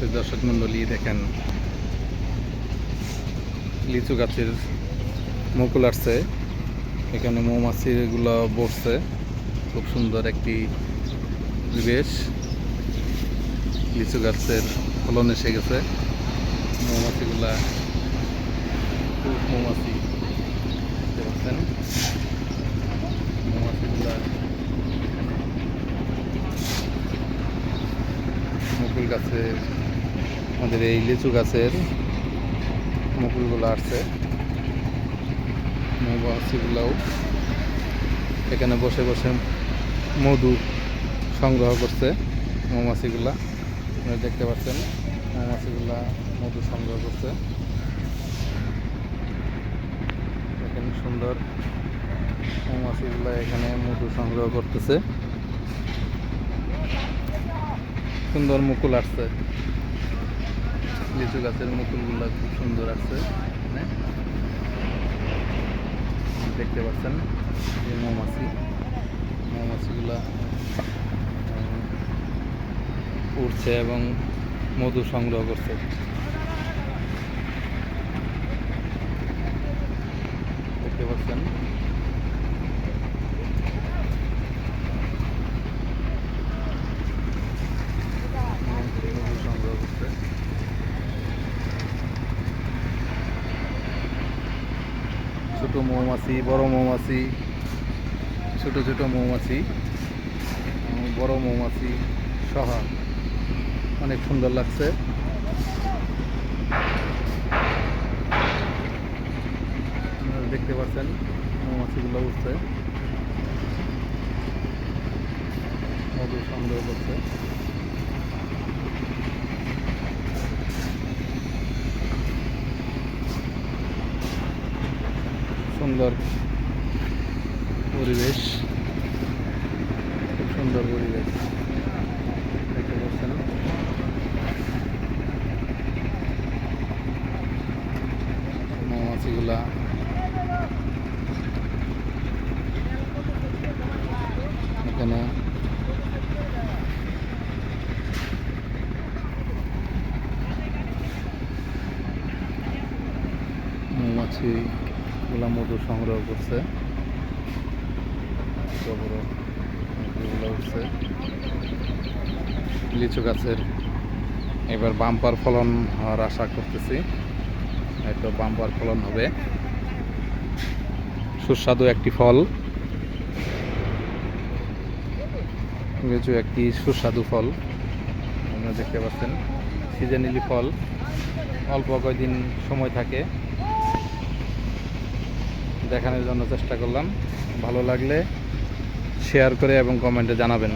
তো দর্শক মন্ডলী দেখেন। লিচু গাছের মুকুল আসছে। এখানে মৌমাছিগুলো বসছে। খুব সুন্দর একটি পরিবেশ। লিচু গাছের ফলন এসে গেছে। মৌমাছিগুলা খুব মৌমাছি দেখতে মৌমাছিগুলা মুকুল গাছের আমাদের এই লিচু গাছের মুকুলগুলো আসছে। মৌমাছিগুলাও এখানে বসে বসে মধু সংগ্রহ করছে মৌমাছিগুলা। আপনারা দেখতে পাচ্ছেন, মৌমাছিগুলা মধু সংগ্রহ করছে। এখানে সুন্দর মৌমাছিগুলা এখানে মধু সংগ্রহ করতেছে। সুন্দর মুকুল আসছে। লিচু গাছের মুকুলগুলো খুব সুন্দর এখানে। দেখতে পাচ্ছেন এই মৌমাছি। মৌমাছিগুলা উড়ছে এবং মধু সংগ্রহ করছে দেখতে পাচ্ছেন মধু সংগ্রহ করছে ছোট মৌমাছি, বড় মৌমাছি, ছোট ছোট মৌমাছি বড় মৌমাছি সহ অনেক সুন্দর লাগছে। দেখতে পাচ্ছেন মৌমাছিগুলো উঠছে। সংগ্রহ করছে সুন্দর পরিবেশ। খুব সুন্দর পরিবেশ। দেখতে পাচ্ছেন? মৌমাছিগুলা। এখানে মৌমাছিগুলা মধু সংগ্রহ করছে। লিচু গাছের এবার বাম্পার ফলন হওয়ার আশা করতেছি। হয়তো বাম্পার ফলন হবে। সুস্বাদু একটি ফল। লিচু একটি সুস্বাদু ফল। আপনারা দেখতে পাচ্ছেন, সিজনালি ফল। অল্প কয়দিন সময় থাকে। দেখানোর জন্য চেষ্টা করলাম। ভালো লাগলে শেয়ার করে এবং কমেন্টে জানাবেন।